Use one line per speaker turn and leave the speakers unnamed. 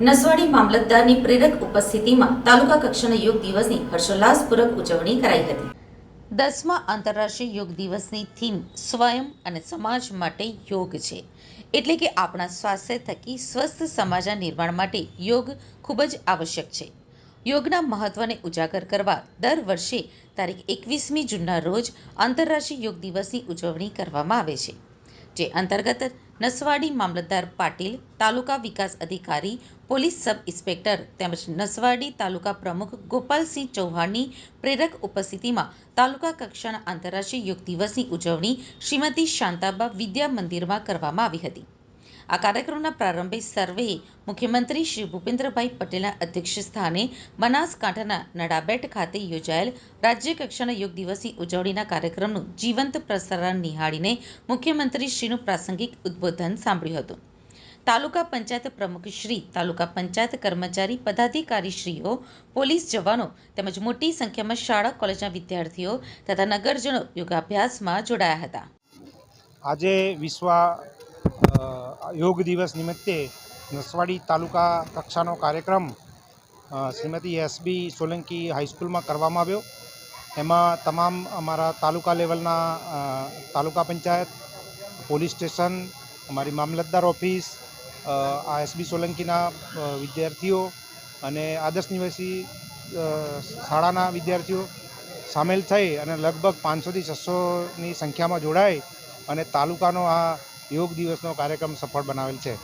નસવાડી મામલતદારની પ્રેરક ઉપસ્થિતિમાં તાલુકા કક્ષાના યોગ દિવસની હર્ષોલ્લાસપૂર્વક ઉજવણી કરાઈ હતી. દસમા આંતરરાષ્ટ્રીય યોગ દિવસની થીમ સ્વયં અને સમાજ માટે યોગ છે. એટલે કે આપણા સ્વાસ્થ્ય થકી સ્વસ્થ સમાજના નિર્માણ માટે યોગ ખૂબ જ આવશ્યક છે. યોગના મહત્વને ઉજાગર કરવા દર વર્ષે તારીખ એકવીસમી જૂનના રોજ આંતરરાષ્ટ્રીય યોગ દિવસની ઉજવણી કરવામાં આવે છે, જે અંતર્ગત નસવાડી મામલતદાર પાટીલ, તાલુકા વિકાસ અધિકારી, પોલીસ સબ ઇન્સ્પેક્ટર તેમજ નસવાડી તાલુકા પ્રમુખ ગોપાલસિંહ ચૌહાણની પ્રેરક ઉપસ્થિતિમાં તાલુકા કક્ષાના આંતરરાષ્ટ્રીય યોગ દિવસની ઉજવણી શ્રીમતી શાંતાબા વિદ્યા મંદિરમાં કરવામાં આવી હતી. આ કાર્યક્રમના પ્રારંભે સર્વે મુખ્યમંત્રી શ્રી ભૂપેન્દ્રભાઈ પટેલના અધ્યક્ષસ્થાને બનાસકાંઠાના નડાબેટ ખાતે યોજાયેલ રાજ્યકક્ષાના યોગ દિવસની ઉજવણીના કાર્યક્રમનું જીવંત પ્રસારણ નિહાળીને મુખ્યમંત્રીશ્રીનું પ્રાસંગિક ઉદ્બોધન સાંભળ્યું હતું. તાલુકા પંચાયત પ્રમુખ શ્રી, તાલુકા પંચાયત કર્મચારી પદાધિકારીશ્રીઓ, પોલીસ જવાનો તેમજ મોટી સંખ્યામાં શાળા, કોલેજના વિદ્યાર્થીઓ તથા નગરજનો યોગાભ્યાસમાં જોડાયા હતા.
આજે વિશ્વ યોગ દિવસ નિમિત્તે નસવાડી તાલુકા કક્ષાનો કાર્યક્રમ શ્રીમતી એસબી સોલંકી હાઈસ્કૂલમાં કરવામાં આવ્યો. એમાં તમામ અમારા તાલુકા લેવલના તાલુકા પંચાયત, પોલીસ સ્ટેશન, અમારી મામલતદાર ઓફિસ આ એસબી સોલંકીના વિદ્યાર્થીઓ અને આદર્શ નિવાસી શાળાના વિદ્યાર્થીઓ સામેલ થઈ અને લગભગ પાંચસોથી છસોની સંખ્યામાં જોડાય અને તાલુકાનો આ યોગ દિવસનો કાર્યક્રમ સફળ બનાવેલ છે.